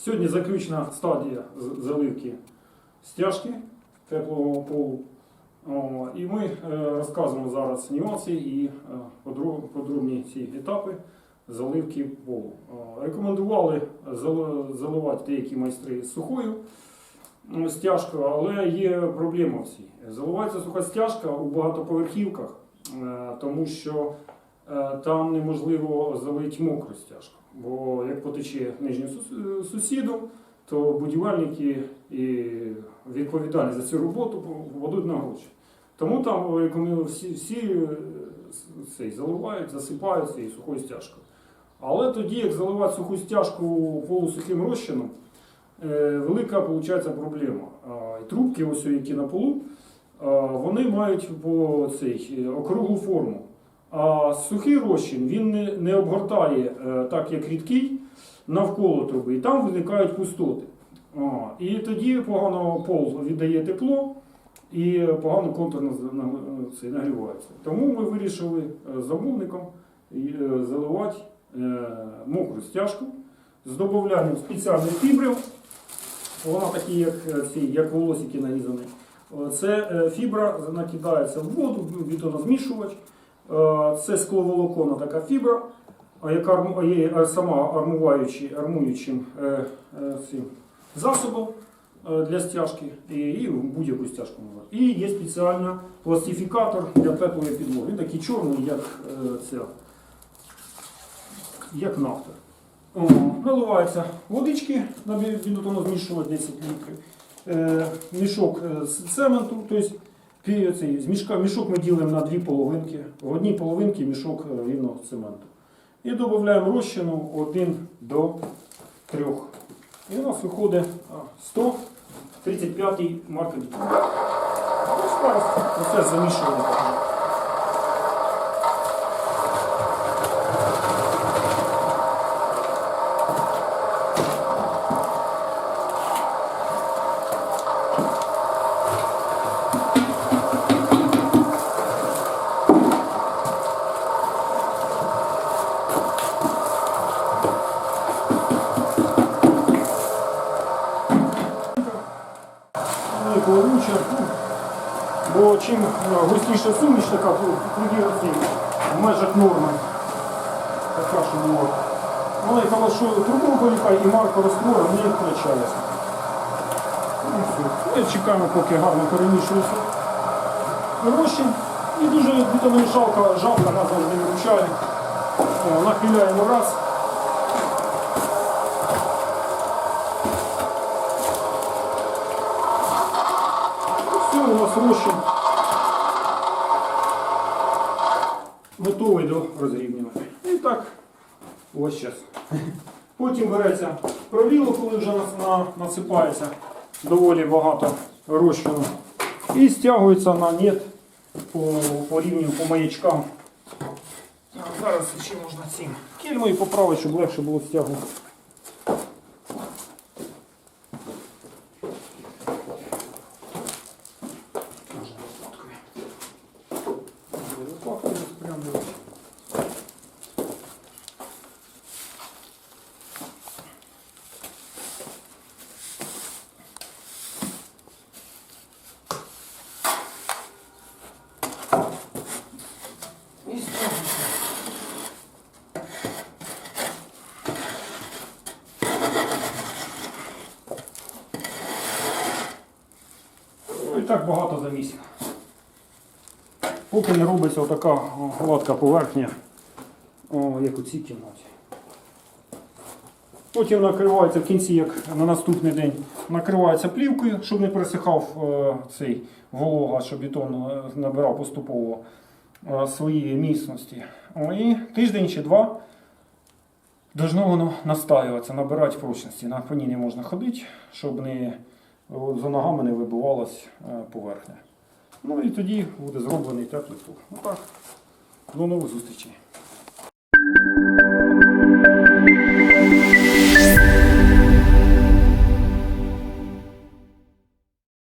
сьогодні заключна стадія заливки стяжки теплого полу. І ми е, розказуємо зараз нюанси і е, подробні ці етапи заливки полу. Рекомендували заливати деякі майстри сухою стяжкою, але є проблема всі. Заливається суха стяжка у багатоповерхівках, е, тому що там неможливо залити мокру стяжку. Бо як потече нижнім сус- сусідом, то будівельники і відповідальні за цю роботу вводуть на гроші. Тому там рекомендую, всі, всі е, цей, заливають, засипають цією сухою стяжкою. Але тоді, як заливати суху стяжку полусухим розчином, е, велика виходить проблема. Трубки, ось які на полу, вони мають по цей, е, округлу форму. А сухий розчин він не, не обгортає е, так, як рідкий, навколо труби, і там виникають пустоти. А, і тоді погано пол віддає тепло і погано контур нагрівається. Тому ми вирішили е, замовником е, заливати мокру стяжку з додаванням спеціальних фібрів. Вона такі, як ці, як волосики нарізані. Це фібра накидається в воду, бетонозмішувач. Е, Це скловолоконна така фібра, яка є е, сама армуваючи, армуючим е, цим засобом для стяжки і, будь-яку стяжку. І є спеціальний пластифікатор для теплої підлоги. Він такий чорний, як, ця, як нафта. О, Наливається водички на бетонозмішувач 10 літрів. Мішок з цементу, тобто цей, з мішка, мішок ми ділимо на дві половинки. В одній половинці мішок рівного цементу. І додаємо розчину 1 до 3. І у нас виходить 135 маркер. Ось зараз процес замішування. Плавуча. ну, Бо чим е, густіша суміш, така тоді в межах норми. Така, що. Ну і коли що трубу вилікає і марка розтвору не втрачається. Ну, і все. Чекаємо, поки гарно перемішується розчин. І дуже бітономішалка жабка нас завжди виручає. Е, Нахиляємо раз. Все, у нас розчин готовий до розрівнювання. І так, ось зараз. Потім береться провіло, коли вже насипається доволі багато розчину. І стягується на нет по, по рівню, по маячкам. Зараз ще можна цим кільмою поправити, щоб легше було стягувати. Можна лопаткою. Лопаткою розпрямлювати. І стягується. Ну і так багато замісів. Поки не робиться отака гладка поверхня, о, як у цій кімнаті. Потім накривається в кінці, як на наступний день, накривається плівкою, щоб не пересихав е, цей волога, щоб бетон е, набирав поступово е, свої міцності. І тиждень чи два должно воно настаюватися, набирати прочності. На коні не можна ходити, щоб не, за ногами не вибивалась е, поверхня. Ну і тоді буде зроблений теплий пол. Ну так, до нових зустрічей.